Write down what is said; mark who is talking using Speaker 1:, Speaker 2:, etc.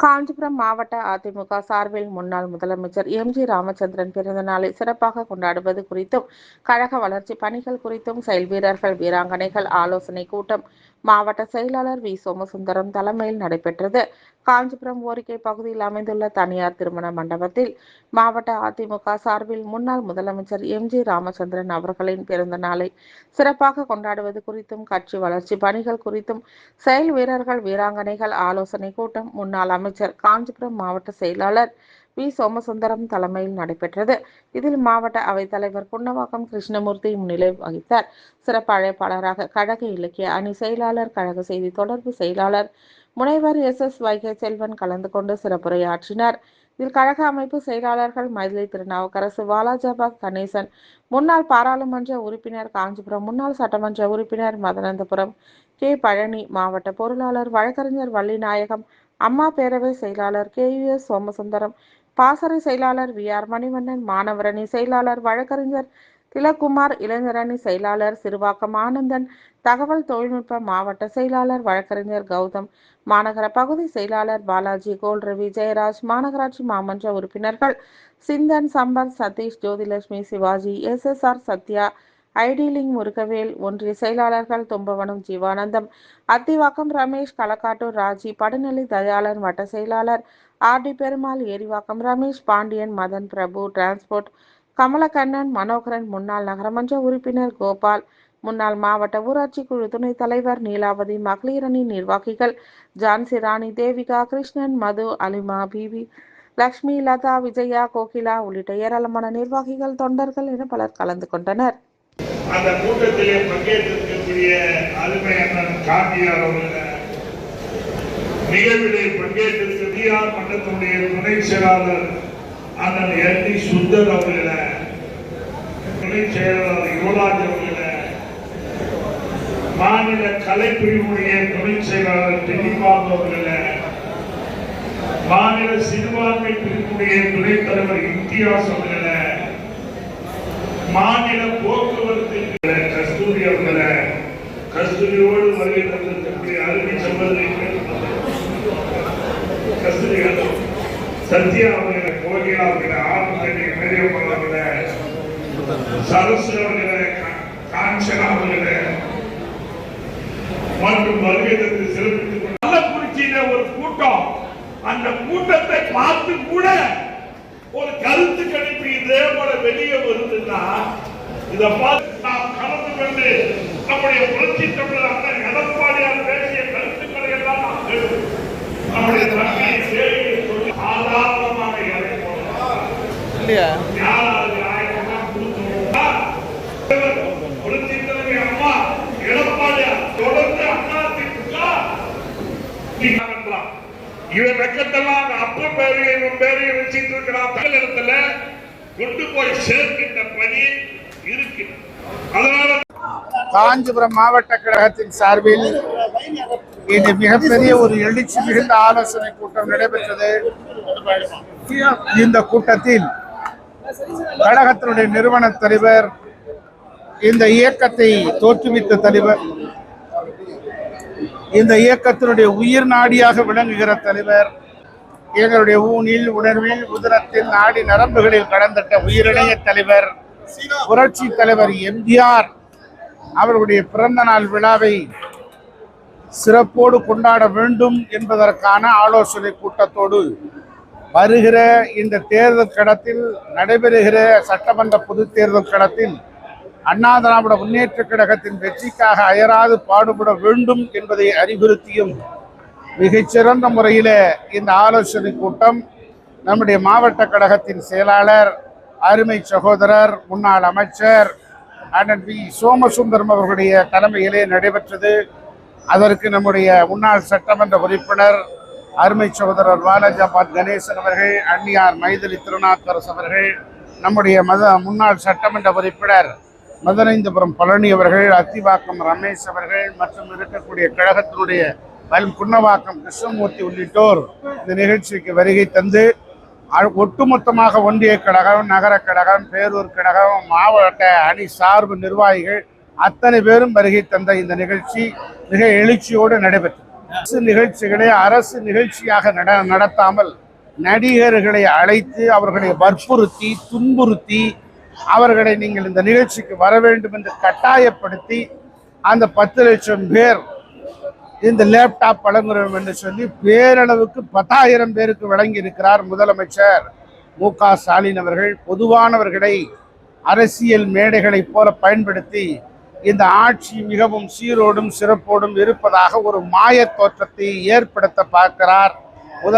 Speaker 1: காஞ்சிபுரம் மாவட்ட அதிமுக சார்பில் முன்னாள் முதலமைச்சர் எம் ஜி ராமச்சந்திரன் பிறந்த நாளை சிறப்பாக கொண்டாடுவது குறித்தும் கழக வளர்ச்சி பணிகள் குறித்தும் செயல் வீரர்கள் வீராங்கனைகள் ஆலோசனை கூட்டம் மாவட்ட செயலாளர் வி. சோமசுந்தரம் தலைமையில் நடைபெற்றது. காஞ்சிபுரம் ஓரிக்கை பகுதியில் அமைந்துள்ள தனியார் திருமண மண்டபத்தில் மாவட்ட அதிமுக சார்பில் முன்னாள் முதலமைச்சர் எம். ஜி. ராமச்சந்திரன் அவர்களின் பிறந்த நாளை சிறப்பாக கொண்டாடுவது குறித்தும் கட்சி வளர்ச்சி பணிகள் குறித்தும் செயல் வீரர்கள் வீராங்கனைகள் ஆலோசனை கூட்டம் முன்னாள் அமைச்சர் காஞ்சிபுரம் மாவட்ட செயலாளர் வி சோமசுந்தரம் தலைமையில் நடைபெற்றது. இதில் மாவட்ட அவைத்தலைவர் குன்னவாக்கம் கிருஷ்ணமூர்த்தி முன்னிலை வகித்தார். சிறப்பு அழைப்பாளராக கழக இலக்கிய அணி செயலாளர் கழக செய்தி தொடர்பு செயலாளர் முனைவர் எஸ் எஸ் வைகை செல்வன் கலந்து கொண்டு சிறப்புரையாற்றினார். இதில் கழக அமைப்பு செயலாளர்கள் மைதிலி திருநாவுக்கரசு வாலாஜாபாக் கணேசன் முன்னாள் பாராளுமன்ற உறுப்பினர் காஞ்சிபுரம் முன்னாள் சட்டமன்ற உறுப்பினர் மதனந்தபுரம் கே பழனி மாவட்ட பொருளாளர் வழக்கறிஞர் வள்ளிநாயகம் அம்மா பேரவை செயலாளர் கே யு எஸ் சோமசுந்தரம் பாசறை செயலாளர் வி ஆர் மணிவண்ணன் மாணவரணி செயலாளர் வழக்கறிஞர் திலக்குமார் இளைஞரணி செயலாளர் சிறுவாக்கம் ஆனந்தன் தகவல் தொழில்நுட்ப மாவட்ட செயலாளர் வழக்கறிஞர் கௌதம் மாநகர பகுதி செயலாளர் பாலாஜி கோல் ரவி ஜெயராஜ் மாநகராட்சி மாமன்ற உறுப்பினர்கள் Chinthan Sampath Sathish Jothilakshmi Sivaji S S R Sathya ஐடிலிங் Murugavel ஒன்றிய செயலாளர்கள் தும்பவனம் ஜீவானந்தம் அத்திவாக்கம் ரமேஷ் களக்காட்டூர் ராஜி படுநிலை தயாளன் வட்ட செயலாளர் ஆர்டி பெருமாள் ஏரிவாக்கம் ரமேஷ் பாண்டியன் மதன் பிரபு டிரான்ஸ்போர்ட் கமலக்கண்ணன் மனோகரன் முன்னாள் நகரமன்ற உறுப்பினர் கோபால் முன்னாள் மாவட்ட ஊராட்சி குழு துணைத் தலைவர் நீலாவதி மகளிர் அணி நிர்வாகிகள் ஜான்சி ராணி தேவிகா கிருஷ்ணன் மது அலிமா பிபி லக்ஷ்மி லதா விஜயா கோகிலா உள்ளிட்ட ஏராளமான நிர்வாகிகள் தொண்டர்கள் என பலர் கலந்து கொண்டனர்.
Speaker 2: அந்த கூட்டத்திலே பங்கேற்றிருக்கக்கூடிய அருமையான காந்தியார் அவர்கள் நிகழ்விலே பங்கேற்றிருக்க பிஆர் மன்றத்தினுடைய துணை செயலாளர் அண்ணன் என் டி சுந்தர் அவர்கள துணை செயலாளர் யுவராஜ் அவர்கள மாநில கலைப்பிரிவுடைய துணை செயலாளர் டெல்லிபாபு அவர்கள மாநில சிறுபான்மை பிரிவுடைய துணைத் தலைவர் இம்தியாஸ் அவர்கள மாநில போக்குவரத்து கஸ்தூரி அவர்கள கஸ்தூரியோடு வருகை தந்திருக்கக்கூடிய அருமை சம்பந்தங்கள் கஸ்தூரி அவர்கள், சத்யா அவர்கள கோகிலா அவர்கள ஆறுதலை மேரியப்பன் அவர்கள சரசு அவர்கள காஞ்சனா அவர்கள மற்றும் வருகை தந்து சிறப்பித்துக் கொண்டு கள்ளக்குறிச்சியில ஒரு கூட்டம். அந்த கூட்டத்தை பார்த்து கூட ஒரு கருத்து கணிப்பு இதே போல வெளியே வருதுன்னா இதை பார்த்து நாம் கலந்து கொண்டு நம்முடைய புரட்சி தமிழர் அண்ணன் எடப்பாடியார் பேசிய கருத்துக்களை எல்லாம் நாம் நம்முடைய நம்பலாம். இவன் வெக்கத்தெல்லாம் அந்த அப்பன் பேரையும் இவன் பேரையும் வச்சிட்டு இருக்கிறான் கொண்டு போய் சேர்க்கின்ற பணி இருக்கு அதனால
Speaker 3: காஞ்சிபுரம் மாவட்ட கழகத்தின் சார்பில் இன்று மிகப்பெரிய ஒரு எழுச்சி மிகுந்த ஆலோசனை கூட்டம் நடைபெற்றது இந்த கூட்டத்தில் கழகத்தினுடைய நிறுவன தலைவர் இந்த இயக்கத்தை தோற்றுவித்த தலைவர் இந்த இயக்கத்தினுடைய உயிர் நாடியாக விளங்குகிற தலைவர் எங்களுடைய ஊனில் உணர்வில் உதரத்தில் நாடி நரம்புகளில் கடந்திட்ட உயிரிழைய தலைவர் புரட்சி தலைவர் எம்ஜிஆர் அவர்களுடைய பிறந்த நாள் விழாவை சிறப்போடு கொண்டாட வேண்டும் என்பதற்கான ஆலோசனை கூட்டத்தோடு வருகிற இந்த தேர்தல் கடத்தில் நடைபெறுகிற சட்டமன்ற பொது தேர்தல் கடத்தில் அண்ணா திராவிட முன்னேற்ற கழகத்தின் வெற்றிக்காக அயராது பாடுபட வேண்டும் என்பதை அறிவுறுத்தியும் மிகச்சிறந்த முறையில் இந்த ஆலோசனை கூட்டம் நம்முடைய மாவட்ட கழகத்தின் செயலாளர் அருமை சகோதரர் முன்னாள் அமைச்சர் அண்ணன் வி. சோமசுந்தரம் அவர்களுடைய தலைமையிலே நடைபெற்றது. அதற்கு நம்முடைய முன்னாள் சட்டமன்ற உறுப்பினர் அருமை சகோதரர் வாலாஜாபாத் கணேசன் அவர்கள் அன்னியார் மைதலி திருநாக்கரசு அவர்கள் நம்முடைய மத முன்னாள் சட்டமன்ற உறுப்பினர் மதுரைந்தபுரம் பழனி அவர்கள் அத்திவாக்கம் ரமேஷ் அவர்கள் மற்றும் இருக்கக்கூடிய கழகத்தினுடைய வல் குன்னவாக்கம் கிருஷ்ணமூர்த்தி உள்ளிட்டோர் இந்த நிகழ்ச்சிக்கு வருகை தந்து ஒட்டுமொத்தமாக ஒன்றிய கழகம் நகர கழகம் பேரூர் கழகம் மாவட்ட அணி சார்பு நிர்வாகிகள் அத்தனை பேரும் வருகை தந்த இந்த நிகழ்ச்சி மிக எழுச்சியோடு நடைபெற்றது. அரசு நிகழ்ச்சிகளை அரசு நிகழ்ச்சியாக நட நடத்தாமல் நடிகர்களை அழைத்து அவர்களை வற்புறுத்தி துன்புறுத்தி அவர்களை நீங்கள் இந்த நிகழ்ச்சிக்கு வர வேண்டும் என்று கட்டாயப்படுத்தி அந்த பத்து லட்சம் பேர் இந்த லேப்டாப் வழங்குகிறோம் என்று சொல்லி பேரளவுக்கு பத்தாயிரம் பேருக்கு வழங்கி இருக்கிறார் முதலமைச்சர் மு க ஸ்டாலின் அவர்கள். பொதுவானவர்களை அரசியல் மேடைகளைப் போல பயன்படுத்தி இந்த ஆட்சி மிகவும் சீரோடும் சிறப்போடும் இருப்பதாக ஒரு மாயத் தோற்றத்தை ஏற்படுத்த பார்க்கிறார்.